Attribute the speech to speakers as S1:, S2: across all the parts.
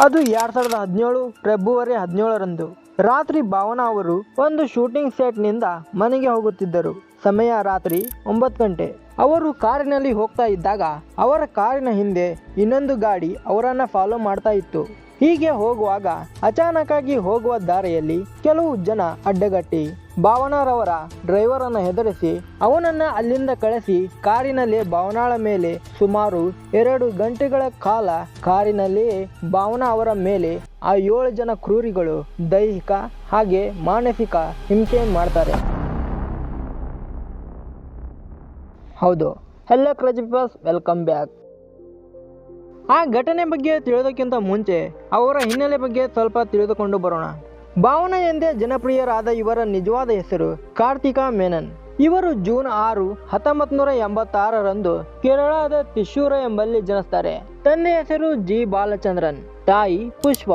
S1: ಅದು ಎರಡು ಸಾವಿರದ ಹದಿನೇಳು ಫೆಬ್ರವರಿ ಹದಿನೇಳರಂದು. ರಾತ್ರಿ ಭಾವನಾ ಅವರು ಒಂದು ಶೂಟಿಂಗ್ ಸೆಟ್ನಿಂದ ಮನೆಗೆ ಹೋಗುತ್ತಿದ್ದರು. ಸಮಯ ರಾತ್ರಿ ಒಂಬತ್ತು ಗಂಟೆ. ಅವರು ಕಾರಿನಲ್ಲಿ ಹೋಗ್ತಾ ಇದ್ದಾಗ ಅವರ ಕಾರಿನ ಹಿಂದೆ ಇನ್ನೊಂದು ಗಾಡಿ ಅವರನ್ನು ಫಾಲೋ ಮಾಡ್ತಾ ಇತ್ತು. ಹೀಗೆ ಹೋಗುವಾಗ ಅಚಾನಕಾಗಿ ಹೋಗುವ ದಾರಿಯಲ್ಲಿ ಕೆಲವು ಜನ ಅಡ್ಡಗಟ್ಟಿ ಭಾವನಾರವರ ಡ್ರೈವರ್ ಅನ್ನು ಹೆದರಿಸಿ ಅವನನ್ನು ಅಲ್ಲಿಂದ ಕಳಿಸಿ ಕಾರಿನಲ್ಲಿ ಭಾವನಾಳ ಮೇಲೆ ಸುಮಾರು ಎರಡು ಗಂಟೆಗಳ ಕಾಲ ಕಾರಿನಲ್ಲಿ ಭಾವನಾ ಅವರ ಮೇಲೆ ಆ ಏಳು ಜನ ಕ್ರೂರಿಗಳು ದೈಹಿಕ ಹಾಗೆ ಮಾನಸಿಕ ಹಿಂಸೆ ಮಾಡ್ತಾರೆ. ಹೌದು. Hello crazy welcome back. ಆ ಘಟನೆ ಬಗ್ಗೆ ತಿಳಿಯೋದಕ್ಕಿಂತ ಮುಂಚೆ ಅವರ ಹಿನ್ನೆಲೆ ಬಗ್ಗೆ ಸ್ವಲ್ಪ ತಿಳಿದುಕೊಂಡು ಬರೋಣ. ಭಾವನಾ ಎಂದೇ ಜನಪ್ರಿಯರಾದ ಇವರ ನಿಜವಾದ ಹೆಸರು ಕಾರ್ತಿಕಾ ಮೆನನ್. ಇವರು ಜೂನ್ ಆರು ಹತ್ತೊಂಬತ್ತು ನೂರ ಎಂಬತ್ತಾರರಂದು ಕೇರಳದ ತಿಶೂರ ಎಂಬಲ್ಲಿ ಜನಿಸ್ತಾರೆ. ತಂದೆ ಹೆಸರು ಜಿ. ಬಾಲಚಂದ್ರನ್. ತಾಯಿ ಪುಷ್ಪ.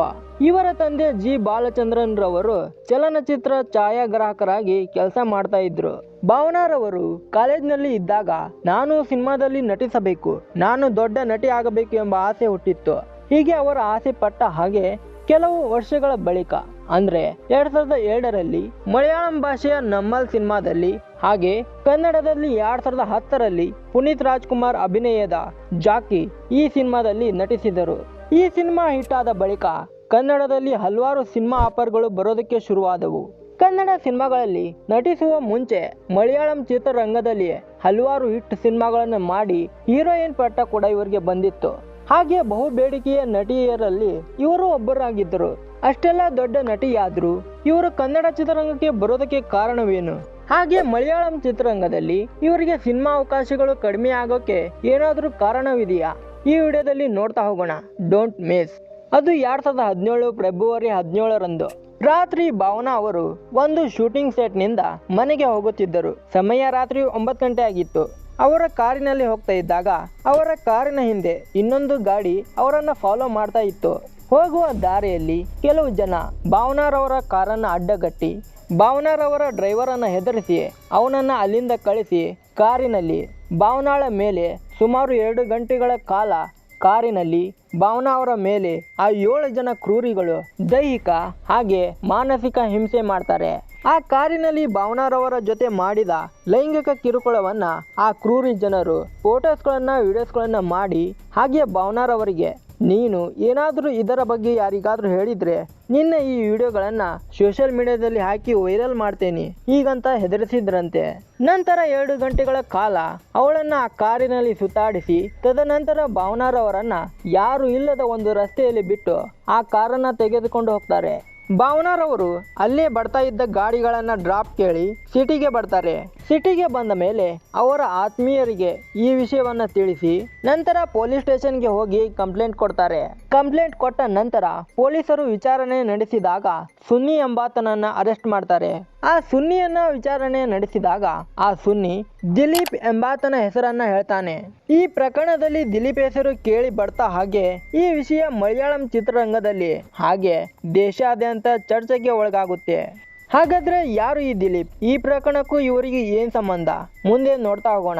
S1: ಇವರ ತಂದೆ ಜಿ. ಬಾಲಚಂದ್ರನ್ ರವರು ಚಲನಚಿತ್ರ ಛಾಯಾಗ್ರಾಹಕರಾಗಿ ಕೆಲಸ ಮಾಡ್ತಾ ಇದ್ರು. ಭಾವನಾರವರು ಕಾಲೇಜ್ನಲ್ಲಿ ಇದ್ದಾಗ ನಾನು ಸಿನಿಮಾದಲ್ಲಿ ನಟಿಸಬೇಕು, ನಾನು ದೊಡ್ಡ ನಟಿ ಆಗಬೇಕು ಎಂಬ ಆಸೆ ಹುಟ್ಟಿತ್ತು. ಹೀಗೆ ಅವರ ಆಸೆ ಪಟ್ಟ ಹಾಗೆ ಕೆಲವು ವರ್ಷಗಳ ಬಳಿಕ, ಅಂದ್ರೆ ಎರಡ್ ಸಾವಿರದ ಎರಡರಲ್ಲಿ ಮಲಯಾಳಂ ಭಾಷೆಯ ನಮ್ಮಲ್ ಸಿನಿಮಾದಲ್ಲಿ ಹಾಗೆ ಕನ್ನಡದಲ್ಲಿ ಎರಡ್ ಸಾವಿರದ ಹತ್ತರಲ್ಲಿ ಪುನೀತ್ ರಾಜ್ಕುಮಾರ್ ಅಭಿನಯದ ಜಾಕಿ ಈ ಸಿನಿಮಾದಲ್ಲಿ ನಟಿಸಿದರು. ಈ ಸಿನಿಮಾ ಹಿಟ್ ಆದ ಬಳಿಕ ಕನ್ನಡದಲ್ಲಿ ಹಲವಾರು ಸಿನಿಮಾ ಆಫರ್ಗಳು ಬರೋದಕ್ಕೆ ಶುರುವಾದವು. ಕನ್ನಡ ಸಿನಿಮಾಗಳಲ್ಲಿ ನಟಿಸುವ ಮುಂಚೆ ಮಲಯಾಳಂ ಚಿತ್ರರಂಗದಲ್ಲಿ ಹಲವಾರು ಹಿಟ್ ಸಿನಿಮಾಗಳನ್ನು ಮಾಡಿ ಹೀರೋಯಿನ್ ಪಟ್ಟ ಕೂಡ ಇವರಿಗೆ ಬಂದಿತ್ತು. ಹಾಗೆ ಬಹು ಬೇಡಿಕೆಯ ನಟಿಯರಲ್ಲಿ ಇವರು ಒಬ್ಬರಾಗಿದ್ದರು. ಅಷ್ಟೆಲ್ಲ ದೊಡ್ಡ ನಟಿಯಾದ್ರು ಇವರು ಕನ್ನಡ ಚಿತ್ರರಂಗಕ್ಕೆ ಬರೋದಕ್ಕೆ ಕಾರಣವೇನು? ಹಾಗೆ ಮಲಯಾಳಂ ಚಿತ್ರರಂಗದಲ್ಲಿ ಇವರಿಗೆ ಸಿನಿಮಾ ಅವಕಾಶಗಳು ಕಡಿಮೆ ಆಗೋಕೆ ಏನಾದರೂ ಕಾರಣವಿದೆಯಾ? ಈ ವಿಡಿಯೋದಲ್ಲಿ ನೋಡ್ತಾ ಹೋಗೋಣ. ಡೋಂಟ್ ಮಿಸ್ ಅದು ಎರಡ್ ಸಾವಿರದ ಹದಿನೇಳು ಫೆಬ್ರವರಿ ಹದಿನೇಳರಂದು. ರಾತ್ರಿ ಭಾವನಾ ಅವರು ಒಂದು ಶೂಟಿಂಗ್ ಸೆಟ್ನಿಂದ ಮನೆಗೆ ಹೋಗುತ್ತಿದ್ದರು. ಸಮಯ ರಾತ್ರಿ ಒಂಬತ್ತು ಗಂಟೆ ಆಗಿತ್ತು. ಅವರ ಕಾರಿನಲ್ಲಿ ಹೋಗ್ತಾ ಇದ್ದಾಗ ಅವರ ಕಾರಿನ ಹಿಂದೆ ಇನ್ನೊಂದು ಗಾಡಿ ಅವರನ್ನು ಫಾಲೋ ಮಾಡ್ತಾ ಇತ್ತು. ಹೋಗುವ ದಾರಿಯಲ್ಲಿ ಕೆಲವು ಜನ ಭಾವನಾರವರ ಕಾರನ್ನು ಅಡ್ಡಗಟ್ಟಿ, ಭಾವನಾರವರ ಡ್ರೈವರನ್ನು ಹೆದರಿಸಿ ಅವನನ್ನು ಅಲ್ಲಿಂದ ಕಳಿಸಿ ಕಾರಿನಲ್ಲಿ ಭಾವನಾಳ ಮೇಲೆ ಸುಮಾರು ಎರಡು ಗಂಟೆಗಳ ಕಾಲ ಕಾರಿನಲ್ಲಿ ಭಾವನಾ ಅವರ ಮೇಲೆ ಆ ಏಳು ಜನ ಕ್ರೂರಿಗಳು ದೈಹಿಕ ಹಾಗೆ ಮಾನಸಿಕ ಹಿಂಸೆ ಮಾಡ್ತಾರೆ. ಆ ಕಾರಿನಲ್ಲಿ ಭಾವನಾರವರ ಜೊತೆ ಮಾಡಿದ ಲೈಂಗಿಕ ಕಿರುಕುಳವನ್ನು ಆ ಕ್ರೂರಿ ಜನರು ಫೋಟೋಸ್ಗಳನ್ನು ವೀಡಿಯೋಸ್ಗಳನ್ನು ಮಾಡಿ ಹಾಗೆ ಭಾವನಾರವರಿಗೆ ನೀನು ಏನಾದರೂ ಇದರ ಬಗ್ಗೆ ಯಾರಿಗಾದರೂ ಹೇಳಿದರೆ ನಿನ್ನ ಈ ವಿಡಿಯೋಗಳನ್ನು ಸೋಷಿಯಲ್ ಮೀಡಿಯಾದಲ್ಲಿ ಹಾಕಿ ವೈರಲ್ ಮಾಡ್ತೇನೆ. ಹೀಗಂತ ಹೆದರಿಸಿದ್ರಂತೆ. ನಂತರ ಎರಡು ಗಂಟೆಗಳ ಕಾಲ ಅವಳನ್ನ ಆ ಕಾರಿನಲ್ಲಿ ಸುತ್ತಾಡಿಸಿ, ತದನಂತರ ಭಾವನಾರವರನ್ನು ಯಾರು ಇಲ್ಲದ ಒಂದು ರಸ್ತೆಯಲ್ಲಿ ಬಿಟ್ಟು ಆ ಕಾರನ್ನ ತೆಗೆದುಕೊಂಡು ಹೋಗ್ತಾರೆ. ಭಾವನಾರವರು ಅಲ್ಲೇ ಬರ್ತಾ ಇದ್ದ ಗಾಡಿಗಳನ್ನು ಡ್ರಾಪ್ ಕೇಳಿ ಸಿಟಿಗೆ ಬರ್ತಾರೆ. ಸಿಟಿಗೆ ಬಂದ ಮೇಲೆ ಅವರ ಆತ್ಮೀಯರಿಗೆ ಈ ವಿಷಯವನ್ನ ತಿಳಿಸಿ ನಂತರ ಪೊಲೀಸ್ ಸ್ಟೇಷನ್ಗೆ ಹೋಗಿ ಕಂಪ್ಲೇಂಟ್ ಕೊಡ್ತಾರೆ. ಕಂಪ್ಲೇಂಟ್ ಕೊಟ್ಟ ನಂತರ ಪೊಲೀಸರು ವಿಚಾರಣೆ ನಡೆಸಿದಾಗ ಸುನ್ನಿ ಎಂಬಾತನನ್ನ ಅರೆಸ್ಟ್ ಮಾಡ್ತಾರೆ. ಆ ಸುನ್ನಿಯನ್ನ ವಿಚಾರಣೆ ನಡೆಸಿದಾಗ ಆ ಸುನ್ನಿ ದಿಲೀಪ್ ಎಂಬಾತನ ಹೆಸರನ್ನ ಹೇಳ್ತಾನೆ. ಈ ಪ್ರಕರಣದಲ್ಲಿ ದಿಲೀಪ್ ಹೆಸರು ಕೇಳಿ ಬರ್ತಾ ಹಾಗೆ ಈ ವಿಷಯ ಮಲಯಾಳಂ ಚಿತ್ರರಂಗದಲ್ಲಿ ಹಾಗೆ ದೇಶಾದ್ಯಂತ ಚರ್ಚೆಗೆ ಒಳಗಾಗುತ್ತೆ. ಹಾಗಾದ್ರೆ ಯಾರು ಈ ದಿಲೀಪ್? ಈ ಪ್ರಕರಣಕ್ಕೂ ಇವರಿಗೆ ಏನು ಸಂಬಂಧ? ಮುಂದೆ ನೋಡ್ತಾ ಹೋಗೋಣ.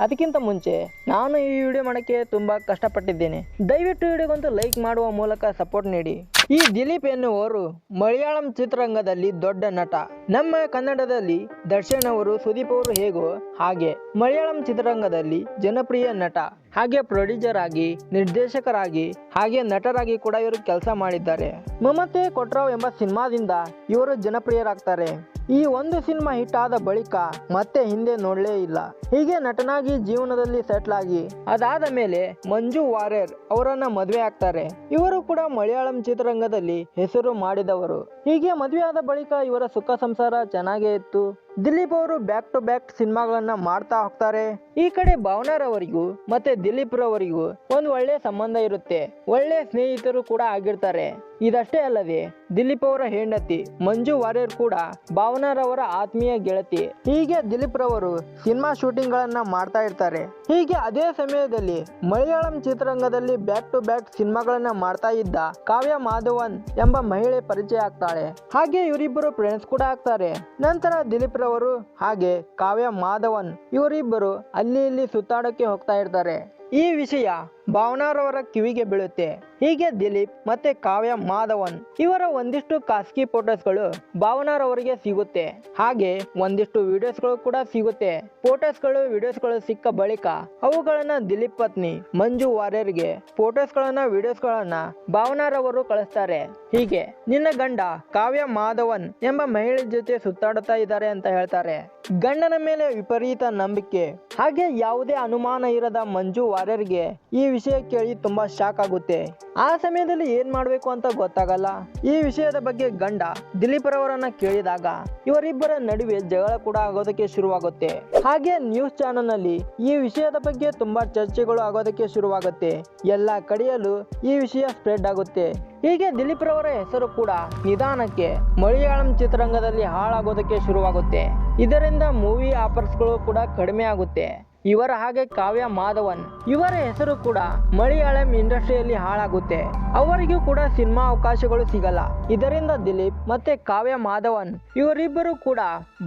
S1: ಅದಕ್ಕಿಂತ ಮುಂಚೆ ನಾನು ಈ ವಿಡಿಯೋ ಮಾಡೋಕ್ಕೆ ತುಂಬ ಕಷ್ಟಪಟ್ಟಿದ್ದೇನೆ. ದಯವಿಟ್ಟು ವಿಡಿಯೋಗೊಂದು ಲೈಕ್ ಮಾಡುವ ಮೂಲಕ ಸಪೋರ್ಟ್ ನೀಡಿ. ಈ ದಿಲೀಪ್ ಎನ್ನುವರು ಮಲಯಾಳಂ ಚಿತ್ರರಂಗದಲ್ಲಿ ದೊಡ್ಡ ನಟ. ನಮ್ಮ ಕನ್ನಡದಲ್ಲಿ ದರ್ಶನ್ ಅವರು, ಸುದೀಪ್ ಅವರು ಹೇಗೋ ಹಾಗೆ ಮಲಯಾಳಂ ಚಿತ್ರರಂಗದಲ್ಲಿ ಜನಪ್ರಿಯ ನಟ. ಹಾಗೆ ಪ್ರೊಡ್ಯೂಸರ್ ಆಗಿ, ನಿರ್ದೇಶಕರಾಗಿ, ಹಾಗೆ ನಟರಾಗಿ ಕೂಡ ಇವರು ಕೆಲಸ ಮಾಡಿದ್ದಾರೆ. ಮಮತೆ ಕೊಟ್ರಾವ್ ಎಂಬ ಸಿನಿಮಾದಿಂದ ಇವರು ಜನಪ್ರಿಯರಾಗ್ತಾರೆ. ಈ ಒಂದು ಸಿನಿಮಾ ಹಿಟ್ ಆದ ಬಳಿಕ ಮತ್ತೆ ಹಿಂದೆ ನೋಡಲೇ ಇಲ್ಲ. ಹೀಗೆ ನಟನಾಗಿ ಜೀವನದಲ್ಲಿ ಸೆಟ್ಲ್ ಆಗಿ. ಅದಾದ ಮೇಲೆ ಮಂಜು ವಾರ್ಯರ್ ಅವರನ್ನ ಮದುವೆ ಆಗ್ತಾರೆ. ಇವರು ಕೂಡ ಮಲಯಾಳಂ ಚಿತ್ರರಂಗದಲ್ಲಿ ಹೆಸರು ಮಾಡಿದವರು. ಹೀಗೆ ಮದುವೆ ಆದ ಬಳಿಕ ಇವರ ಸುಖ ಸಂಸಾರ ಚೆನ್ನಾಗೇ ಇತ್ತು. ದಿಲೀಪ್ ಅವರು ಬ್ಯಾಕ್ ಟು ಬ್ಯಾಕ್ ಸಿನಿಮಾಗಳನ್ನ ಮಾಡ್ತಾ ಹೋಗ್ತಾರೆ. ಈ ಕಡೆ ಭಾವನಾರವರಿಗೂ ಮತ್ತೆ ದಿಲೀಪ್ ರವರಿಗೂ ಒಂದ್ ಒಳ್ಳೆ ಸಂಬಂಧ ಇರುತ್ತೆ. ಒಳ್ಳೆ ಸ್ನೇಹಿತರು ಕೂಡ ಆಗಿರ್ತಾರೆ. ಇದಷ್ಟೇ ಅಲ್ಲದೆ ದಿಲೀಪ್ ಅವರ ಹೆಂಡತಿ ಮಂಜು ವಾರ್ಯರ್ ಕೂಡ ಭಾವನಾರವರ ಆತ್ಮೀಯ ಗೆಳತಿ. ಹೀಗೆ ದಿಲೀಪ್ ರವರು ಸಿನಿಮಾ ಶೂಟಿಂಗ್ ಗಳನ್ನ ಮಾಡ್ತಾ ಇರ್ತಾರೆ. ಹೀಗೆ ಅದೇ ಸಮಯದಲ್ಲಿ ಮಲಯಾಳಂ ಚಿತ್ರರಂಗದಲ್ಲಿ ಬ್ಯಾಕ್ ಟು ಬ್ಯಾಕ್ ಸಿನಿಮಾಗಳನ್ನ ಮಾಡ್ತಾ ಇದ್ದ ಕಾವ್ಯ ಮಾಧವನ್ ಎಂಬ ಮಹಿಳೆ ಪರಿಚಯ ಆಗ್ತಾಳೆ. ಹಾಗೆ ಇವರಿಬ್ಬರು ಫ್ರೆಂಡ್ಸ್ ಕೂಡ ಆಗ್ತಾರೆ. ನಂತರ ದಿಲೀಪ್ ರವರು ಹಾಗೆ ಕಾವ್ಯ ಮಾಧವನ್ ಇವರಿಬ್ಬರು ಅಲ್ಲಿ ಇಲ್ಲಿ ಸುತ್ತಾಡಕ್ಕೆ ಹೋಗ್ತಾ ಇರ್ತಾರೆ. ಈ ವಿಷಯ ಭಾವನಾರವರ ಕಿವಿಗೆ ಬೀಳುತ್ತೆ. ಹೀಗೆ ದಿಲೀಪ್ ಮತ್ತೆ ಕಾವ್ಯ, ಮಾಧವನ್ ಇವರ ಒಂದಿಷ್ಟು ಖಾಸಗಿ ಫೋಟೋಸ್ಗಳು ಭಾವನಾರವರಿಗೆ ಸಿಗುತ್ತೆ. ಹಾಗೆ ಒಂದಿಷ್ಟು ವಿಡಿಯೋಸ್ಗಳು ಕೂಡ ಸಿಗುತ್ತೆ. ಫೋಟೋಸ್ಗಳು ವಿಡಿಯೋಸ್ಗಳು ಸಿಕ್ಕ ಬಳಿಕ ಅವುಗಳನ್ನ ದಿಲೀಪ್ ಪತ್ನಿ ಮಂಜು ವಾರ್ಯರ್ಗೆ ಫೋಟೋಸ್ಗಳನ್ನ ವಿಡಿಯೋಸ್ಗಳನ್ನ ಭಾವನಾರವರು ಕಳಿಸ್ತಾರೆ. ಹೀಗೆ ನಿನ್ನ ಗಂಡ ಕಾವ್ಯ, ಮಾಧವನ್ ಎಂಬ ಮಹಿಳೆ ಜೊತೆ ಸುತ್ತಾಡುತ್ತಾ ಇದ್ದಾರೆ ಅಂತ ಹೇಳ್ತಾರೆ. ಗಂಡನ ಮೇಲೆ ವಿಪರೀತ ನಂಬಿಕೆ. ಹಾಗೆ ಯಾವುದೇ ಅನುಮಾನ ಇರದ ಮಂಜು ವಾರ್ಯರ್ಗೆ ಈ ವಿಷಯ ಕೇಳಿ ತುಂಬಾ ಶಾಕ್ ಆಗುತ್ತೆ. ಆ ಸಮಯದಲ್ಲಿ ಏನ್ ಮಾಡಬೇಕು ಅಂತ ಗೊತ್ತಾಗಲ್ಲ. ಈ ವಿಷಯದ ಬಗ್ಗೆ ಗಂಡ ದಿಲೀಪ್ ರವರನ್ನ ಕೇಳಿದಾಗ ಇವರಿಬ್ಬರ ನಡುವೆ ಜಗಳ ಕೂಡ ಆಗೋದಕ್ಕೆ ಶುರುವಾಗುತ್ತೆ. ಹಾಗೆ ನ್ಯೂಸ್ ಚಾನೆಲ್ನಲ್ಲಿ ಈ ವಿಷಯದ ಬಗ್ಗೆ ತುಂಬಾ ಚರ್ಚೆಗಳು ಆಗೋದಕ್ಕೆ ಶುರುವಾಗುತ್ತೆ. ಎಲ್ಲ ಕಡೆಯಲ್ಲೂ ಈ ವಿಷಯ ಸ್ಪ್ರೆಡ್ ಆಗುತ್ತೆ. ಹೀಗೆ ದಿಲೀಪ್ ರವರ ಹೆಸರು ಕೂಡ ನಿಧಾನಕ್ಕೆ ಮಲಯಾಳಂ ಚಿತ್ರರಂಗದಲ್ಲಿ ಹಾಳಾಗೋದಕ್ಕೆ ಶುರುವಾಗುತ್ತೆ. ಇದರಿಂದ ಮೂವಿ ಆಫರ್ಸ್ಗಳು ಕೂಡ ಕಡಿಮೆ ಆಗುತ್ತೆ. ಇವರ ಹಾಗೆ ಕಾವ್ಯ ಮಾಧವನ್, ಇವರ ಹೆಸರು ಕೂಡ ಮಲಯಾಳಂ ಇಂಡಸ್ಟ್ರಿಯಲ್ಲಿ ಹಾಳಾಗುತ್ತೆ. ಅವರಿಗೂ ಕೂಡ ಸಿನಿಮಾ ಅವಕಾಶಗಳು ಸಿಗಲ್ಲ. ಇದರಿಂದ ದಿಲೀಪ್ ಮತ್ತೆ ಕಾವ್ಯ ಮಾಧವನ್ ಇವರಿಬ್ಬರು ಕೂಡ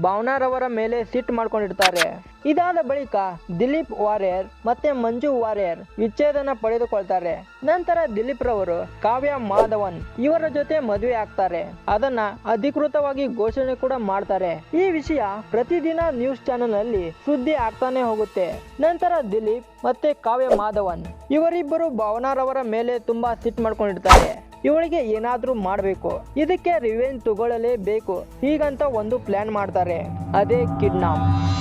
S1: ಭಾವನಾರವರ ಮೇಲೆ ಸಿಟ್ ಮಾಡ್ಕೊಂಡಿರ್ತಾರೆ. ಇದಾದ ಬಳಿಕ ದಿಲೀಪ್ ವಾರಿಯರ್ ಮತ್ತೆ ಮಂಜು ವಾರಿಯರ್ ವಿಚ್ಛೇದನ ಪಡೆದುಕೊಳ್ತಾರೆ. ನಂತರ ದಿಲೀಪ್ ರವರು ಕಾವ್ಯ ಮಾಧವನ್ ಇವರ ಜೊತೆ ಮದುವೆ ಆಗ್ತಾರೆ. ಅದನ್ನ ಅಧಿಕೃತವಾಗಿ ಘೋಷಣೆ ಕೂಡ ಮಾಡ್ತಾರೆ. ಈ ವಿಷಯ ಪ್ರತಿದಿನ ನ್ಯೂಸ್ ಚಾನೆಲ್ನಲ್ಲಿ ಸುದ್ದಿ ಆಗ್ತಾನೆ ಹೋಗುತ್ತೆ. ನಂತರ ದಿಲೀಪ್ ಮತ್ತೆ ಕಾವ್ಯ ಮಾಧವನ್ ಇವರಿಬ್ಬರು ಭಾವನಾರವರ ಮೇಲೆ ತುಂಬಾ ಸಿಟ್ ಮಾಡ್ಕೊಂಡಿರ್ತಾರೆ. ಇವಳಿಗೆ ಏನಾದ್ರೂ ಮಾಡಬೇಕು. ಇದಕ್ಕೆ ರಿವೆಂಜ್ ತಗೊಳ್ಳಲೇಬೇಕು. ಹೀಗಂತ ಒಂದು ಪ್ಲಾನ್ ಮಾಡ್ತಾರೆ. ಅದೇ ಕಿಡ್ನಾಪ್.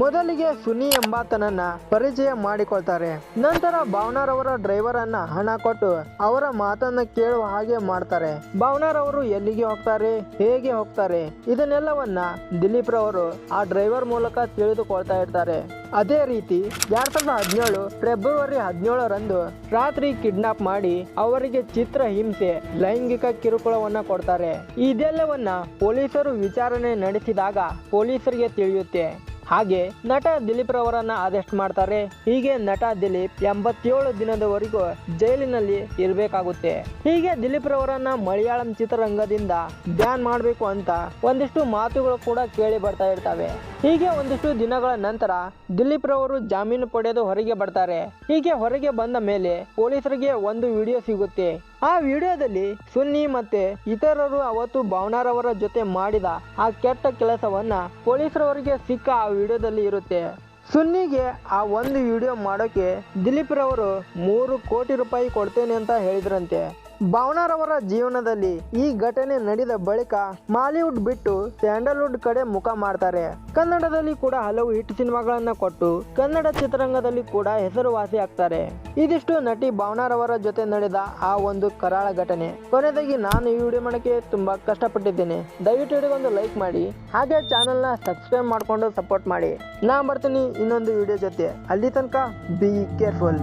S1: ಮೊದಲಿಗೆ ಸುನಿ ಎಂಬಾತನನ್ನ ಪರಿಚಯ ಮಾಡಿಕೊಳ್ತಾರೆ. ನಂತರ ಭಾವನಾರವರ ಡ್ರೈವರ್ ಅನ್ನ ಹಣ ಕೊಟ್ಟು ಅವರ ಮಾತನ್ನ ಕೇಳುವ ಹಾಗೆ ಮಾಡ್ತಾರೆ. ಭಾವನಾರವರು ಎಲ್ಲಿಗೆ ಹೋಗ್ತಾರೆ, ಹೇಗೆ ಹೋಗ್ತಾರೆ, ಇದನ್ನೆಲ್ಲವನ್ನ ದಿಲೀಪ್ ರವರು ಆ ಡ್ರೈವರ್ ಮೂಲಕ ತಿಳಿದುಕೊಳ್ತಾ ಇರ್ತಾರೆ. ಅದೇ ರೀತಿ ಎರಡ್ ಸಾವಿರದ ಹದಿನೇಳು ಫೆಬ್ರವರಿ ಹದಿನೇಳರಂದು ರಾತ್ರಿ ಕಿಡ್ನಾಪ್ ಮಾಡಿ ಅವರಿಗೆ ಚಿತ್ರ ಹಿಂಸೆ, ಲೈಂಗಿಕ ಕಿರುಕುಳವನ್ನ ಕೊಡ್ತಾರೆ. ಇದೆಲ್ಲವನ್ನ ಪೊಲೀಸರು ವಿಚಾರಣೆ ನಡೆಸಿದಾಗ ಪೊಲೀಸರಿಗೆ ತಿಳಿಯುತ್ತೆ. ಹಾಗೆ ನಟ ದಿಲೀಪ್ ರವರನ್ನ ಅರೆಸ್ಟ್ ಮಾಡ್ತಾರೆ. ಹೀಗೆ ನಟ ದಿಲೀಪ್ ಎಂಬತ್ತೇಳು ದಿನದವರೆಗೂ ಜೈಲಿನಲ್ಲಿ ಇರಬೇಕಾಗುತ್ತೆ. ಹೀಗೆ ದಿಲೀಪ್ ರವರನ್ನ ಮಲಯಾಳಂ ಚಿತ್ರರಂಗದಿಂದ ಬ್ಯಾನ್ ಮಾಡಬೇಕು ಅಂತ ಒಂದಿಷ್ಟು ಮಾತುಗಳು ಕೂಡ ಕೇಳಿ ಬರ್ತಾ ಇರ್ತವೆ. ಹೀಗೆ ಒಂದಿಷ್ಟು ದಿನಗಳ ನಂತರ ದಿಲೀಪ್ ರವರು ಜಾಮೀನು ಪಡೆದು ಹೊರಗೆ ಬರ್ತಾರೆ. ಹೀಗೆ ಹೊರಗೆ ಬಂದ ಮೇಲೆ ಪೊಲೀಸರಿಗೆ ಒಂದು ವಿಡಿಯೋ ಸಿಗುತ್ತೆ. ಆ ವಿಡಿಯೋದಲ್ಲಿ ಸುನ್ನಿ ಮತ್ತೆ ಇತರರು ಅವತ್ತು ಭಾವನಾರವರ ಜೊತೆ ಮಾಡಿದ ಆ ಕೆಟ್ಟ ಕೆಲಸವನ್ನ ಪೊಲೀಸರವರಿಗೆ ಸಿಕ್ಕ ಆ ವಿಡಿಯೋದಲ್ಲಿ ಇರುತ್ತೆ. ಸುನ್ನಿಗೆ ಆ ಒಂದು ವಿಡಿಯೋ ಮಾಡೋಕೆ ದಿಲೀಪ್ ರವರು ಮೂರು ಕೋಟಿ ರೂಪಾಯಿ ಕೊಡ್ತೇನೆ ಅಂತ ಹೇಳಿದ್ರಂತೆ. ಭಾವನಾರವರ ಜೀವನದಲ್ಲಿ ಈ ಘಟನೆ ನಡೆದ ಬಳಿಕ ಮಾಲಿವುಡ್ ಬಿಟ್ಟು ಸ್ಯಾಂಡಲ್ವುಡ್ ಕಡೆ ಮುಖ ಮಾಡ್ತಾರೆ. ಕನ್ನಡದಲ್ಲಿ ಕೂಡ ಹಲವು ಹಿಟ್ ಸಿನಿಮಾಗಳನ್ನ ಕೊಟ್ಟು ಕನ್ನಡ ಚಿತ್ರರಂಗದಲ್ಲಿ ಕೂಡ ಹೆಸರುವಾಸಿ ಆಗ್ತಾರೆ. ಇದಿಷ್ಟು ನಟಿ ಭಾವನಾರವರ ಜೊತೆ ನಡೆದ ಆ ಒಂದು ಕರಾಳ ಘಟನೆ. ಕೊನೆಯದಾಗಿ ನಾನು ಈ ವಿಡಿಯೋ ಮಾಡಕ್ಕೆ ತುಂಬಾ ಕಷ್ಟಪಟ್ಟಿದ್ದೇನೆ. ದಯವಿಟ್ಟು ವಿಡಿಯೋಗೊಂದು ಲೈಕ್ ಮಾಡಿ, ಹಾಗೆ ಚಾನಲ್ನ ಸಬ್ಸ್ಕ್ರೈಬ್ ಮಾಡ್ಕೊಂಡು ಸಪೋರ್ಟ್ ಮಾಡಿ. ನಾ ಬರ್ತೀನಿ ಇನ್ನೊಂದು ವಿಡಿಯೋ ಜೊತೆ. ಅಲ್ಲಿ ತನಕ ಬಿ ಕೇರ್ಫುಲ್.